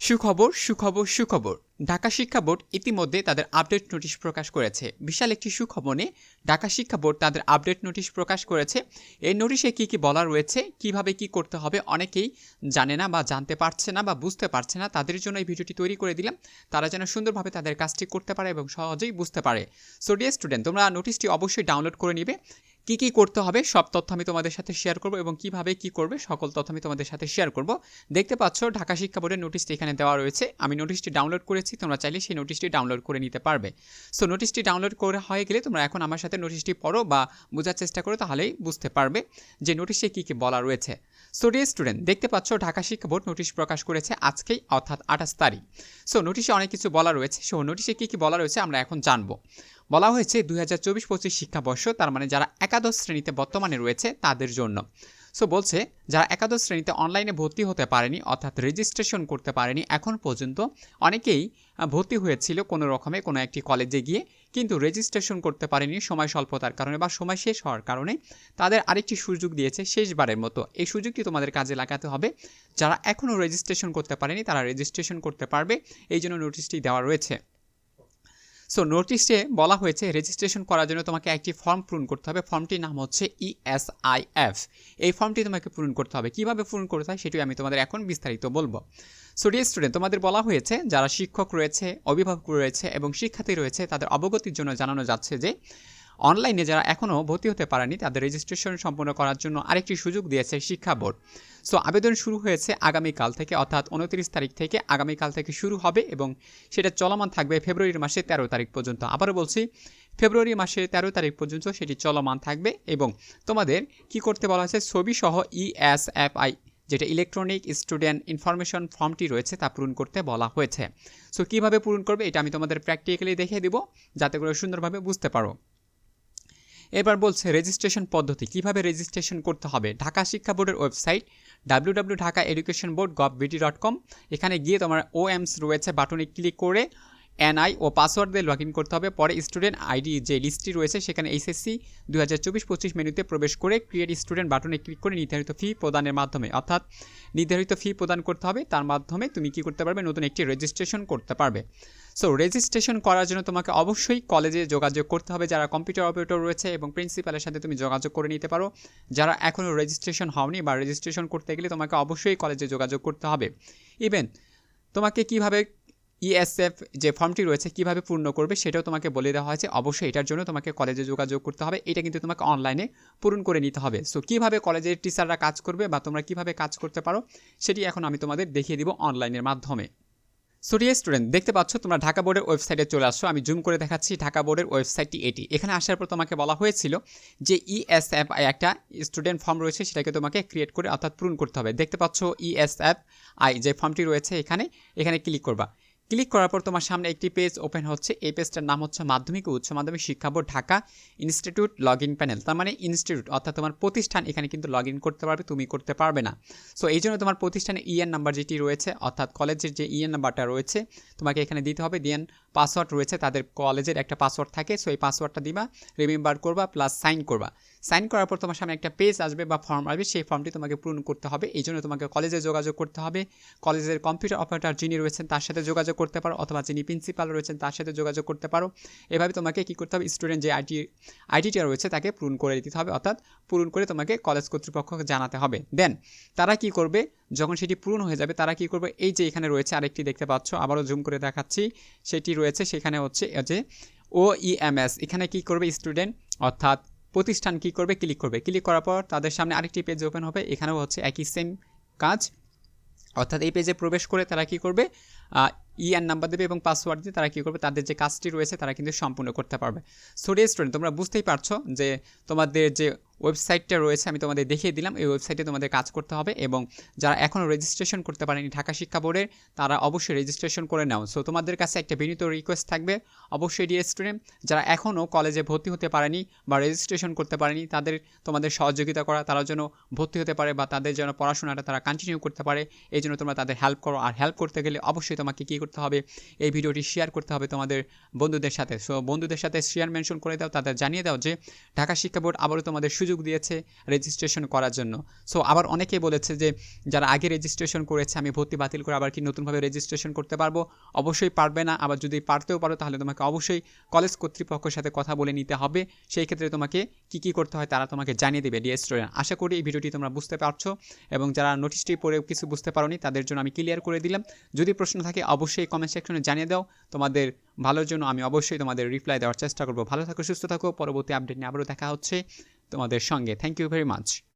সুখবর সুখবর সুখবর। ঢাকা শিক্ষা বোর্ড ইতিমধ্যে তাদের আপডেট নোটিশ প্রকাশ করেছে। বিশাল একটি সুখবনে ঢাকা শিক্ষা বোর্ড তাদের আপডেট নোটিশ প্রকাশ করেছে। এই নোটিশে কী কী বলা রয়েছে, কীভাবে কি করতে হবে অনেকেই জানে না বা জানতে পারছে না বা বুঝতে পারছে না। তাদের জন্য এই ভিডিওটি তৈরি করে দিলাম। তারা যেন সুন্দরভাবে তাদের কাজটি করতে পারে এবং সহজেই বুঝতে পারে। সো ডিয়ার স্টুডেন্ট তোমরা নোটিশটি অবশ্যই ডাউনলোড করে নিবে। কি কি করতে হবে, সব তথ্য আমি তোমাদের সাথে শেয়ার করব এবং কীভাবে কি করবে, সকল তথ্য আমি তোমাদের সাথে শেয়ার করব। দেখতে পাচ্ছ, ঢাকা শিক্ষা বোর্ডের নোটিশটি এখানে দেওয়া রয়েছে। আমি নোটিশটি ডাউনলোড করেছি, তোমরা চাইলে সেই নোটিশটি ডাউনলোড করে নিতে পারবে। সো নোটিশটি ডাউনলোড করে হয়ে গেলে তোমরা এখন আমার সাথে নোটিশটি পড়ো বা বোঝার চেষ্টা করো, তাহলেই বুঝতে পারবে যে নোটিশে কী কী বলা রয়েছে। সো ডিয়ার স্টুডেন্ট দেখতে পাচ্ছ, ঢাকা শিক্ষা বোর্ড নোটিশ প্রকাশ করেছে আজকেই, অর্থাৎ আঠাশ তারিখ। সো নোটিশে অনেক কিছু বলা রয়েছে। সো নোটিশে কী কী বলা রয়েছে আমরা এখন জানব। বলা হয়েছে দুই হাজার চব্বিশ পঁচিশ শিক্ষাবর্ষ, তার মানে যারা একাদশ শ্রেণীতে বর্তমানে রয়েছে তাদের জন্য। সো বলছে যারা একাদশ শ্রেণীতে অনলাইনে ভর্তি হতে পারেনি, অর্থাৎ রেজিস্ট্রেশন করতে পারেনি, এখন পর্যন্ত অনেকেই ভর্তি হয়েছিল কোনো রকমে কোনো একটি কলেজে গিয়ে, কিন্তু রেজিস্ট্রেশন করতে পারেনি সময় স্বল্পতার কারণে বা সময় শেষ হওয়ার কারণে। তাদের আরেকটি সুযোগ দিয়েছে শেষবারের মতো। এই সুযোগটি তোমাদের কাজে লাগাতে হবে। যারা এখনও রেজিস্ট্রেশন করতে পারেনি, তারা রেজিস্ট্রেশন করতে পারবে। এই জন্য নোটিশটি দেওয়া রয়েছে। সো নোটিশে বলা হয়েছে রেজিস্ট্রেশন করার জন্য তোমাকে একটি ফর্ম পূরণ করতে হবে। ফর্মটির নাম হচ্ছে ইএসআইএফ এই ফর্মটি তোমাকে পূরণ করতে হবে। কীভাবে পূরণ করতে হয় সেটি আমি তোমাদের এখন বিস্তারিত বলব। সো ডিয়ার স্টুডেন্ট তোমাদের বলা হয়েছে, যারা শিক্ষক রয়েছে, অভিভাবক রয়েছে এবং শিক্ষার্থী রয়েছে, তাদের অবগতির জন্য জানানো যাচ্ছে যে অনলাইনে যারা এখনও ভর্তি হতে পারেনি, তাদের রেজিস্ট্রেশন সম্পন্ন করার জন্য আরেকটি সুযোগ দিয়েছে শিক্ষা বোর্ড। সো আবেদন শুরু হয়েছে আগামীকাল থেকে, অর্থাৎ উনত্রিশ তারিখ থেকে আগামীকাল থেকে শুরু হবে এবং সেটা চলমান থাকবে ফেব্রুয়ারি মাসে তেরো তারিখ পর্যন্ত। আবারও বলছি, ফেব্রুয়ারি মাসের তেরো তারিখ পর্যন্ত সেটি চলমান থাকবে এবং তোমাদের কি করতে বলা হয়েছে ছবি সহ ইএসএফআই যেটা ইলেকট্রনিক স্টুডেন্ট ইনফরমেশন ফর্মটি রয়েছে, তা পূরণ করতে বলা হয়েছে। সো কীভাবে পূরণ করবে, এটা আমি তোমাদের প্র্যাকটিক্যালি দেখিয়ে দিব, যাতে করে সুন্দরভাবে বুঝতে পারো। এবার বলছে রেজিস্ট্রেশন পদ্ধতি, কীভাবে রেজিস্ট্রেশন করতে হবে? ঢাকা শিক্ষা বোর্ডের website W W Dhaka education board gov BD dot com এখানে গিয়ে তোমার ও এমস রয়েছে বাটনে ক্লিক করে এনআই ও পাসওয়ার্ড দিয়ে লগ ইন করতে হবে। পরে স্টুডেন্ট আইডি যে লিস্টটি রয়েছে, সেখানে এইচএসসি দু হাজার চব্বিশ পঁচিশ মেনুতে প্রবেশ করে ক্রিয়েট স্টুডেন্ট বাটনে ক্লিক করে নির্ধারিত ফি প্রদানের মাধ্যমে, অর্থাৎ নির্ধারিত ফি প্রদান করতে হবে। তার মাধ্যমে তুমি কি করতে পারবে? নতুন একটি রেজিস্ট্রেশন করতে পারবে। সো রেজিস্ট্রেশন করার জন্য তোমাকে অবশ্যই কলেজে যোগাযোগ করতে হবে। যারা কম্পিউটার অপারেটর রয়েছে এবং প্রিন্সিপালের সাথে তুমি যোগাযোগ করে নিতে পারো। যারা এখনও রেজিস্ট্রেশন হওনি বা রেজিস্ট্রেশন করতে গেলে তোমাকে অবশ্যই কলেজে যোগাযোগ করতে হবে। ইভেন তোমাকে কীভাবে ইএসএফ যে ফর্মটি রয়েছে, কীভাবে পূর্ণ করবে সেটাও তোমাকে বলে দেওয়া হয়েছে। অবশ্যই এটার জন্য তোমাকে কলেজে যোগাযোগ করতে হবে। এটা কিন্তু তোমাকে অনলাইনে পূরণ করে নিতে হবে। সো কীভাবে কলেজের টিচাররা কাজ করবে বা তোমরা কীভাবে কাজ করতে পারো, সেটি এখন আমি তোমাদের দেখিয়ে দিব অনলাইনের মাধ্যমে। সো স্টুডেন্ট দেখতে পাচ্ছ তোমরা ঢাকা বোর্ডের ওয়েবসাইটে চলে আসছো। আমি জুম করে দেখাচ্ছি ঢাকা বোর্ডের ওয়েবসাইটটি এটি। এখানে আসার পর তোমাকে বলা হয়েছিল যে ইএসএফ একটা স্টুডেন্ট ফর্ম রয়েছে, সেটাকে তোমাকে ক্রিয়েট করে অর্থাৎ পূরণ করতে হবে। দেখতে পাচ্ছ ইএসএফ আই যে ফর্মটি রয়েছে এখানে এখানে ক্লিক করবা। ক্লিক করার পর তোমার সামনে একটি পেজ ওপেন হচ্ছে। এই পেজটার নাম হচ্ছে মাধ্যমিক ও উচ্চ মাধ্যমিক শিক্ষা board, Dhaka institute log in panel. তার মানে ইনস্টিটিউট, অর্থাৎ তোমার প্রতিষ্ঠান এখানে কিন্তু লগ ইন করতে পারবে, তুমি করতে পারবে না। সো এই জন্য তোমার প্রতিষ্ঠানে ইএন নাম্বার যেটি রয়েছে, অর্থাৎ কলেজের যে ইএন নাম্বারটা রয়েছে, তোমাকে এখানে দিতে হবে। দেন পাসওয়ার্ড রয়েছে তাদের কলেজের একটা পাসওয়ার্ড থাকে সো এই পাসওয়ার্ডটা দিবা রিমেম্বার করবা প্লাস সাইন করবা। সাইন করার পর তোমার সামনে একটা পেজ আসবে বা ফর্ম আসবে, সেই ফর্মটি তোমাকে পূরণ করতে হবে। এই জন্য তোমাকে কলেজে যোগাযোগ করতে হবে। কলেজের কম্পিউটার অপারেটর যিনি রয়েছেন তার সাথে যোগাযোগ করতে পারো, অথবা যিনি প্রিন্সিপাল রয়েছেন তার সাথে যোগাযোগ করতে পারো। এভাবে তোমাকে কী করতে হবে স্টুডেন্ট যে আইটি আইটিটা রয়েছে তাকে পূরণ করে দিতে হবে, অর্থাৎ পূরণ করে তোমাকে কলেজ কর্তৃপক্ষকে জানাতে হবে। দেন তারা কি করবে যখন সেটি পূরণ হয়ে যাবে, তারা কি করবে? এই যে এখানে রয়েছে আরেকটি দেখতে পাচ্ছ, আবারও জুম করে দেখাচ্ছি। সেটি রয়েছে, সেখানে হচ্ছে যে ও ইএমএস এখানে কি করবে স্টুডেন্ট অর্থাৎ প্রতিষ্ঠান কি করবে? ক্লিক করবে। ক্লিক করার পর তাদের সামনে আরেকটি পেজ ওপেন হবে। এখানেও হচ্ছে একই সেম কাজ। অর্থাৎ এই পেজে প্রবেশ করে তারা কি করবে? ইএন নাম্বার দেবে এবং পাসওয়ার্ড দিয়ে তারা কী করবে? তাদের যে কাজটি রয়েছে তারা কিন্তু সম্পূর্ণ করতে পারবে। সো স্টুডেন্ট তোমরা বুঝতেই পারছ যে তোমাদের যে ওয়েবসাইটটা রয়েছে, আমি তোমাদের দেখিয়ে দিলাম। এই ওয়েবসাইটে তোমাদের কাজ করতে হবে এবং যারা এখনও রেজিস্ট্রেশন করতে পারেনি ঢাকা শিক্ষা বোর্ডের, তারা অবশ্যই রেজিস্ট্রেশন করে নাও। সো তোমাদের কাছে একটা বিনীত রিকোয়েস্ট থাকবে। অবশ্যই ডিএ স্টুডেন্ট যারা এখনও কলেজে ভর্তি হতে পারেনি বা রেজিস্ট্রেশন করতে পারেনি, তাদের তোমাদের সহযোগিতা করা তারা যেন ভর্তি হতে পারে বা তাদের যেন পড়াশোনাটা তারা কন্টিনিউ করতে পারে, এই জন্য তোমরা তাদের হেল্প করো। আর হেল্প করতে গেলে অবশ্যই তোমাকে কী করতে করতে হবে, এই ভিডিওটি শেয়ার করতে হবে তোমাদের বন্ধুদের সাথে। সো বন্ধুদের সাথে শেয়ার মেনশন করে দাও, তাদের জানিয়ে দাও যে ঢাকা শিক্ষা বোর্ড আবারও তোমাদের সুযোগ দিয়েছে রেজিস্ট্রেশন করার জন্য। সো আবার অনেকেই বলেছে যে যারা আগে রেজিস্ট্রেশন করেছে, আমি ভর্তি বাতিল করে আবার কি নতুনভাবে রেজিস্ট্রেশন করতে পারব? অবশ্যই পারবে না। আবার যদি পারতেও পারো, তাহলে তোমাকে অবশ্যই কলেজ কর্তৃপক্ষের সাথে কথা বলে নিতে হবে। সেই ক্ষেত্রে তোমাকে কি কি করতে হয় তারা তোমাকে জানিয়ে দেবে ডিএস স্টুডেন্ট আশা করি এই ভিডিওটি তোমরা বুঝতে পারছ এবং যারা নোটিশটি পড়ে কিছু বুঝতে পারোনি, তাদের জন্য আমি ক্লিয়ার করে দিলাম। যদি প্রশ্ন থাকে অবশ্যই কমেন্ট সেকশনে জানিয়ে দাও। তোমাদের ভালোর জন্য আমি অবশ্যই তোমাদের রিপ্লাই দেওয়ার চেষ্টা করব। ভালো থাকো, সুস্থ থাকো। পরবর্তী আপডেট নিয়ে আবারও দেখা হচ্ছে তোমাদের সঙ্গে। Thank you very much